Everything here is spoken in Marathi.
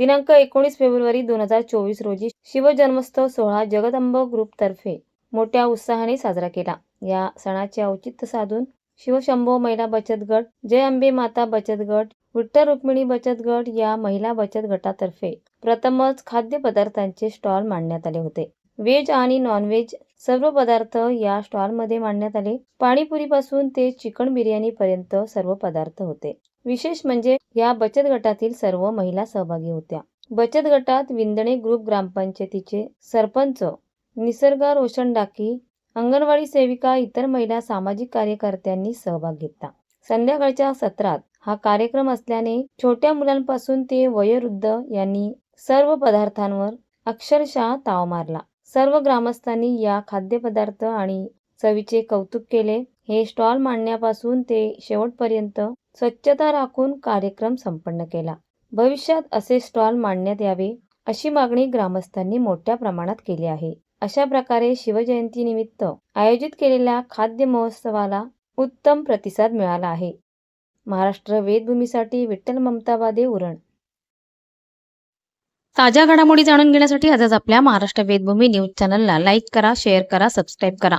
दिनांक एकोणीस फेब्रुवारी दोन हजार चोवीस रोजी शिवजन्मोत्सव सोहळा जगदंब ग्रुपतर्फे मोठ्या उत्साहाने साजरा केला. या सणाचे औचित्य साधून शिवशंभो महिला बचत गट जय अंबे माता बचत गट विठ्ठल रुक्मिणी बचत गट या महिला बचत गटातर्फे प्रथमच खाद्यपदार्थांचे स्टॉल मांडण्यात आले होते. व्हेज आणि नॉनव्हेज सर्व पदार्थ या स्टॉलमध्ये मांडण्यात आले. पाणीपुरीपासून ते चिकन बिर्याणी पर्यंत सर्व पदार्थ होते. विशेष म्हणजे या बचत गटातील सर्व महिला सहभागी होत्या. बचत गटात विंदणे ग्रुप ग्रामपंचायतीचे सरपंच निसर्गा रोशन डाकी अंगणवाडी सेविका इतर महिला सामाजिक कार्यकर्त्यांनी सहभाग घेतला. संध्याकाळच्या सत्रात हा कार्यक्रम असल्याने छोट्या मुलांपासून ते वयोवृद्ध यांनी सर्व पदार्थांवर अक्षरशः ताव मारला. सर्व ग्रामस्थांनी या खाद्यपदार्थ आणि चवीचे कौतुक केले. हे स्टॉल मांडण्यापासून ते शेवटपर्यंत स्वच्छता राखून कार्यक्रम संपन्न केला. भविष्यात असे स्टॉल मांडण्यात यावे अशी मागणी ग्रामस्थांनी मोठ्या प्रमाणात केली आहे. अशा प्रकारे शिवजयंतीनिमित्त आयोजित केलेल्या खाद्य महोत्सवाला उत्तम प्रतिसाद मिळाला आहे. महाराष्ट्र वेदभूमीसाठी विठ्ठल ममताबादे उरण. ताज्या घडामोडी जाणून घेण्यासाठी आजच आपल्या महाराष्ट्र वेदभूमी न्यूज चॅनलला लाईक करा शेअर करा सबस्क्राईब करा.